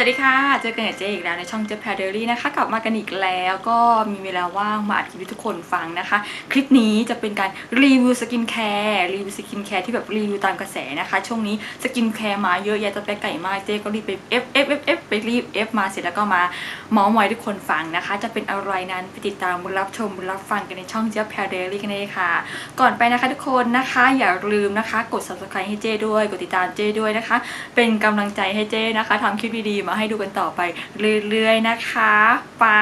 สวัสดีค่ะ เจอกันกับเจอีกแล้วในช่องเจแพดเดอรี่นะคะ กลับมากันอีกแล้วก็มีเวลาว่างมาอัดคลิปให้ทุกคนฟังนะคะ คลิปนี้จะเป็นการรีวิวสกินแคร์รีวิวสกินแคร์ที่แบบรีวิวตามกระแสนะคะ ช่วงนี้สกินแคร์มาเยอะแยะจะไปไก่มากเจก็รีบไป F F F F ไปรีบ F มาเสร็จแล้วก็มาเมาส์มอยทุกคนฟังนะคะ จะเป็นอะไรนั้นไปติดตามรับชมรับฟังกันในช่องเจแพดเดอรี่กันเลยค่ะ ก่อนไปนะคะทุกคนนะคะ อย่าลืมนะคะ กด subscribe ให้เจด้วย กดติดตามเจด้วยนะคะ เป็นกำลังใจให้เจนะคะทำคลิปดีๆมาให้ดูกันต่อไปเรื่อยๆนะคะปา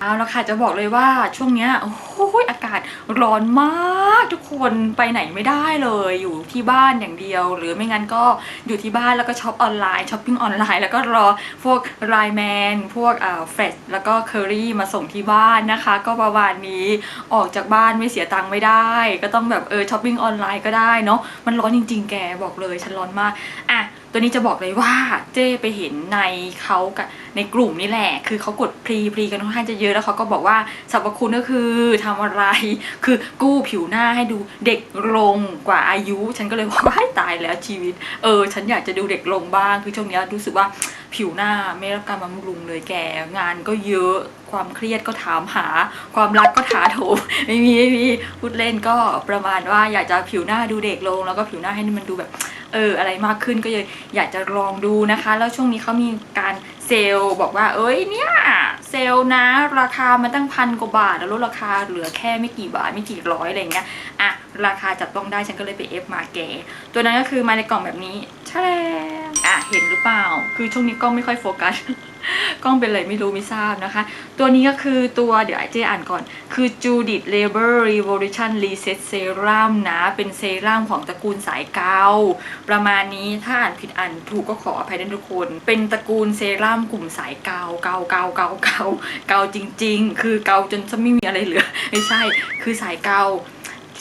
เอาละค่ะจะบอกเลยว่าช่วงเนี้ยโอ้โห อากาศร้อนมากทุกคนไปไหนไม่ได้เลยอยู่ที่บ้านอย่างเดียว หรือไม่งั้นก็อยู่ที่บ้านแล้วก็ช็อปออนไลน์ช้อปปิ้งออนไลน์แล้วก็รอพวกไลแมนพวกเอ่าเฟรชแล้วก็เคอรี่มาส่งที่บ้านนะคะ ก็ประมาณนี้ออกจากบ้านไม่เสียตังค์ไม่ได้ ก็ต้องแบบเออช้อปปิ้งออนไลน์ก็ได้เนาะมันร้อนจริง ๆ แกบอกเลยฉันร้อนมากอะตัวนี้จะบอกเลยว่าเจ้ไปเห็นในเขากับในกลุ่มนี่แหละ คือเขากดพรีพรีกันค่อนข้างจะเยอะแล้วเขาก็บอกว่าสรรพคุณก็คือทำอะไร คือกู้ผิวหน้าให้ดูเด็กลงกว่าอายุ ฉันก็เลยว่าว้ตายแล้วชีวิต เออ ฉันอยากจะดูเด็กลงบ้าง คือช่วงเนี้ยรู้สึกว่าผิวหน้าไม่รับการบำรุงเลยแก งานก็เยอะความเครียดก็ถามหา ความรักก็ถาโถมไม่มีไม่มีพูดเล่นก็ประมาณว่าอยากจะผิวหน้าดูเด็กลง แล้วก็ผิวหน้าให้มันดูแบบเอออะไรมากขึ้นก็เลยอยากจะลองดูนะคะ แล้วช่วงนี้เขามีการเซลล์บอกว่าเอ้ยเนี่ย เซลล์นะ ราคามันตั้งพันกว่าบาทแล้วลดราคาเหลือแค่ไม่กี่บาทไม่กี่ร้อยอะไรเงี้ยอะราคาจับต้องได้ฉันก็เลยไปเอฟมาแกตัวนั้นก็คือมาในกล่องแบบนี้แช่อะเห็นหรือเปล่า คือช่วงนี้กล้องไม่ค่อยโฟกัส กล้องเป็นอะไรไม่รู้ไม่ทราบนะคะ ตัวนี้ก็คือตัวเดี๋ยวไอเจอ่านก่อน คือ Judith Labor Revolution Reset Serum นะ เป็นเซรั่มของตระกูลสายเกาประมาณนี้ถ้าอ่านผิดอ่านถูกก็ขออภัยด้วยทุกคน เป็นตระกูลเซรั่มกลุ่มสายเกาเกาเกาเกาเกาเกาจริง ๆ คือเกาจนจะไม่มีอะไรเหลือ ไม่ใช่ คือสายเกา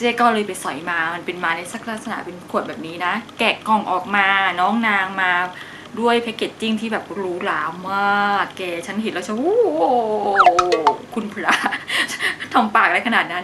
เจ๊ก็เลยไปสอยมา มันเป็นมาในสักลักษณะเป็นขวดแบบนี้นะ แกะกล่องออกมา น้องนางมา ด้วยแพคเกจจิ้งที่แบบหรูหรามากแกฉันเห็นแล้วฉันโอ้โหคุณพระทำปากอะไรขนาดนั้น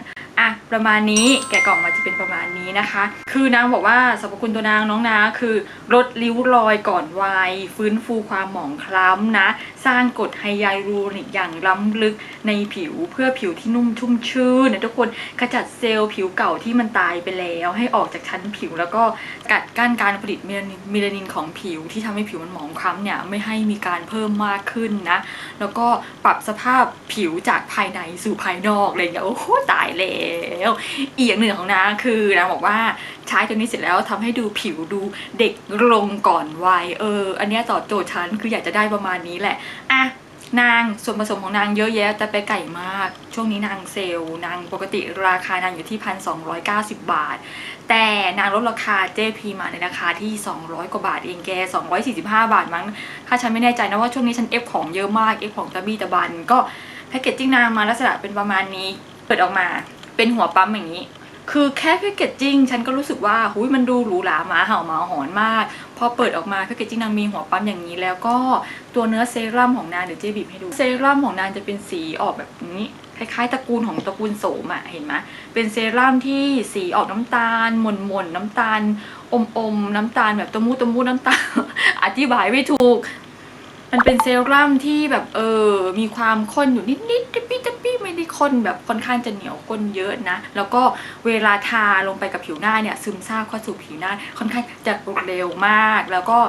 ประมาณนี้แกะกล่องมาจะเป็นประมาณนี้นะคะ คือนางบอกว่าสรรพคุณตัวนางน้องนาคือลดริ้วรอยก่อนวัย ฟื้นฟูความหมองคล้ำนะ สร้างกรดไฮยาลูรอนิกอย่างล้ำลึกในผิวเพื่อผิวที่นุ่มชุ่มชื่นนะทุกคนขจัดเซลล์ผิวเก่าที่มันตายไปแล้ว ให้ออกจากชั้นผิวแล้วก็กัดกั้นการผลิตเมลานินเมลานินของผิวที่ทำให้ผิวมันหมองคล้ำเนี่ยไม่ให้มีการเพิ่มมากขึ้นนะ แล้วก็ปรับสภาพผิวจากภายในสู่ภายนอกอะไรอย่างเงี้ยโอ้โหตายแล้ว อีกอย่างหนึ่งของนางคือนางบอกว่าใช้ตัวนี้เสร็จแล้วทำให้ดูผิวดูเด็กลงก่อนวัยเออ อันนี้ตอบโจทย์ฉันคืออยากจะได้ประมาณนี้แหละอะนางส่วนผสมของนางเยอะแยะแต่ไปไก่มาก ช่วงนี้นางเซลล์นางปกติราคานางอยู่ที่พันสองบาท แต่นางลดราคา JP มาในราคาที่ 200 กว่าบาทเองแก 245 บาทมั้ง ถ้าฉันไม่แน่ใจนะว่าช่วงนี้ฉันเอฟของเยอะมาก เอฟของตะบี้ตะบัน ก็แพคเกจจิ้งนางมาลักษณะเป็นประมาณนี้ เปิดออกมา เป็นหัวปั๊มอย่างนี้ คือแค่แพคเกจจิ้งฉันก็รู้สึกว่าหุยมันดูหรูหราหมาเห่าหมาหอนมาก พอเปิดออกมาแพคเกจจิ้งนางมีหัวปั๊มอย่างนี้ แล้วก็ตัวเนื้อเซรั่มของนางเดี๋ยวเจ๊บีบให้ดู เซรั่มของนางจะเป็นสีออกแบบนี้คล้ายๆตระกูลของตระกูลโสมอะเห็นไหมเป็นเซรั่มที่สีออกน้ำตาลหม่นๆน้ำตาล อมอมๆน้ำตาลแบบตะมูตะมูน้ำตาล อธิบายไม่ถูก มันเป็นเซรั่มที่แบบเออมีความข้นอยู่นิดๆตะปี้ตะปี้ ไม่ได้ข้นแบบค่อนข้างจะเหนียวก้นเยอะนะ แล้วก็เวลาทาลงไปกับผิวหน้าเนี่ยซึมซาบเข้าสู่ผิวหน้าค่อนข้างจะเร็วมาก แล้วก็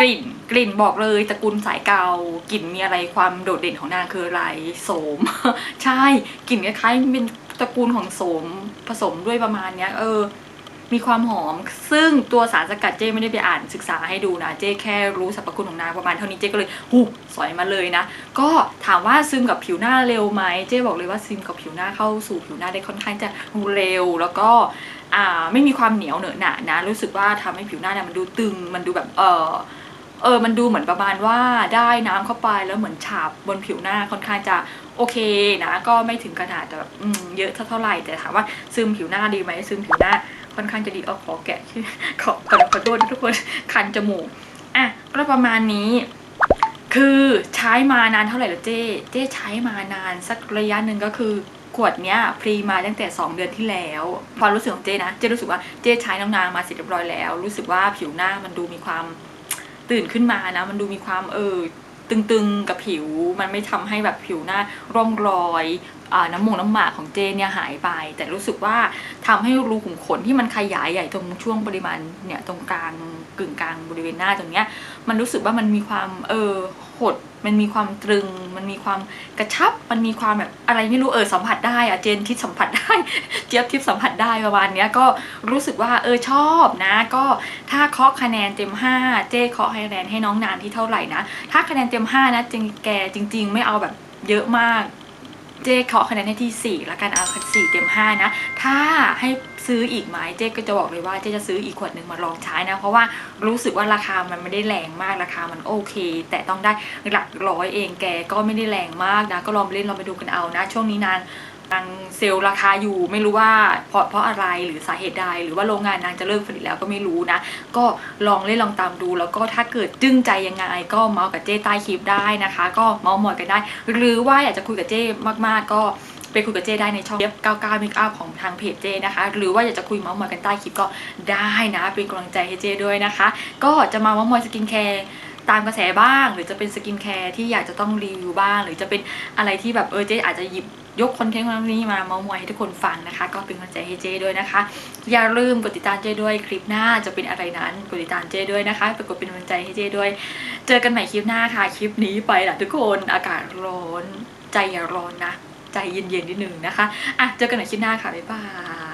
กลิ่นกลิ่นบอกเลยตระกูลสายเกากลิ่นมีอะไรความโดดเด่นของนางคืออะไรโสม ใช่กลิ่นคล้ายๆเป็นตระกูลของโสมผสมด้วยประมาณเนี้ยเออ มีความหอม ซึ่งตัวสารสกัดเจ้ไม่ได้ไปอ่านศึกษาให้ดูนะ เจ้แค่รู้สรรพคุณของนางประมาณเท่านี้เจ้ก็เลยหูสอยมาเลยนะ ก็ถามว่าซึมกับผิวหน้าเร็วไหมเจ้บอกเลยว่าซึมกับผิวหน้าเข้าสู่ผิวหน้าได้ค่อนข้างจะเร็ว แล้วก็อ่าไม่มีความเหนียวเหนอะหนะนะ รู้สึกว่าทำให้ผิวหน้าเนี่ยมันดูตึง มันดูแบบเออ เออมันดูเหมือนประมาณว่าได้น้ำเข้าไปแล้วเหมือนฉาบบนผิวหน้าค่อนข้างจะโอเคนะ ก็ไม่ถึงขนาดแบบเยอะเท่าไหร่แต่ถามว่าซึมผิวหน้าดีไหมซึมผิวหน้าค่อนข้างจะดีเอาขอแกะขอขอขอโทษทุกคนคันจมูกอะก็ประมาณนี้ คือใช้มานานเท่าไหร่แล้วเจ๊เจ๊ใช้มานานสักระยะหนึ่งก็คือขวดเนี้ยพรีมาตั้งแต่ 2 เดือนที่แล้วความรู้สึกของเจ๊นะเจ๊รู้สึกว่าเจ๊ใช้น้ำนางมาเสร็จเรียบร้อยแล้ว รู้สึกว่าผิวหน้ามันดูมีความ ตื่นขึ้นมานะ มันดูมีความเออตึงๆกับผิว มันไม่ทำให้แบบผิวหน้าร่องรอยน้ำมงน้ำหมากของเจนเนี่ยหายไป แต่รู้สึกว่าทำให้รูขุมขนที่มันขยายใหญ่ตรงช่วงปริมาณเนี่ยตรงกลางกึ่งกลางบริเวณหน้าตรงเนี้ยมันรู้สึกว่ามันมีความเออหดมันมีความตรึง มันมีความกระชับ มันมีความแบบอะไรไม่รู้เออสัมผัสได้อะเจนคิดสัมผัสได้ เจี๊ยบทิพสัมผัสได้ประมาณเนี้ยก็รู้สึกว่าเออชอบนะ ก็ถ้าเคาะคะแนนเต็ม 5 เจ้เคาะคะแนนให้น้องนานที่เท่าไหร่นะ ถ้าคะแนนเต็ม 5 นะจริงแกจริง ๆ ไม่เอาแบบเยอะมาก เจ๊เคาะคะแนนให้ที่ 4 แล้วกันเอา4เต็ม5นะ ถ้าให้ซื้ออีกไหมเจ๊ก็จะบอกเลยว่าเจ๊จะซื้ออีกขวดหนึ่งมาลองใช้นะ เพราะว่ารู้สึกว่าราคามันไม่ได้แรงมากราคามันโอเค แต่ต้องได้หลักร้อยเองแกก็ไม่ได้แรงมากนะ ก็ลองเล่นลองไปดูกันเอานะ ช่วงนี้นาง นางเซลล์ราคาอยู่ไม่รู้ว่าเพราะเพราะอะไรหรือสาเหตุใดหรือว่าโรงงานนางจะเลิกผลิตแล้วก็ไม่รู้นะ ก็ลองเล่นลองตามดู แล้วก็ถ้าเกิดจึ้งใจยังไง ก็เมาส์กับเจ้ใต้คลิปได้นะคะ ก็เมาส์มอยกันได้ หรือว่าอยากจะคุยกับเจ้มาก ๆ ก็ไปคุยกับเจ้ได้ในช่องเว็บ99 Make Up ของทางเพจเจ้นะคะ หรือว่าอยากจะคุยเมาส์มอยกันใต้คลิปก็ได้นะ เป็นกำลังใจให้เจ้ด้วยนะคะ ก็จะมาเมาส์มอยสกินแคร์ ตามกระแสบ้าง หรือจะเป็นสกินแคร์ที่อยากจะต้องรีวิวบ้าง หรือจะเป็นอะไรที่แบบเออเจ๊อาจจะหยิบยกคอนเทนต์นี้มาเมามอยให้ทุกคนฟังนะคะ ก็เป็นกำลังใจให้เจ้ด้วยนะคะ อย่าลืมกดติดตามเจ้ด้วยคลิปหน้าจะเป็นอะไรนั้นกดติดตามเจ้ด้วยนะคะไปกดเป็นกำลังใจให้เจ้ด้วย เจอกันใหม่คลิปหน้าค่ะคลิปนี้ไปละทุกคนอากาศร้อน ใจอย่าร้อนนะ ใจเย็นๆนิดนึงนะคะอะเจอกันใหม่คลิปหน้าค่ะบ๊ายบาย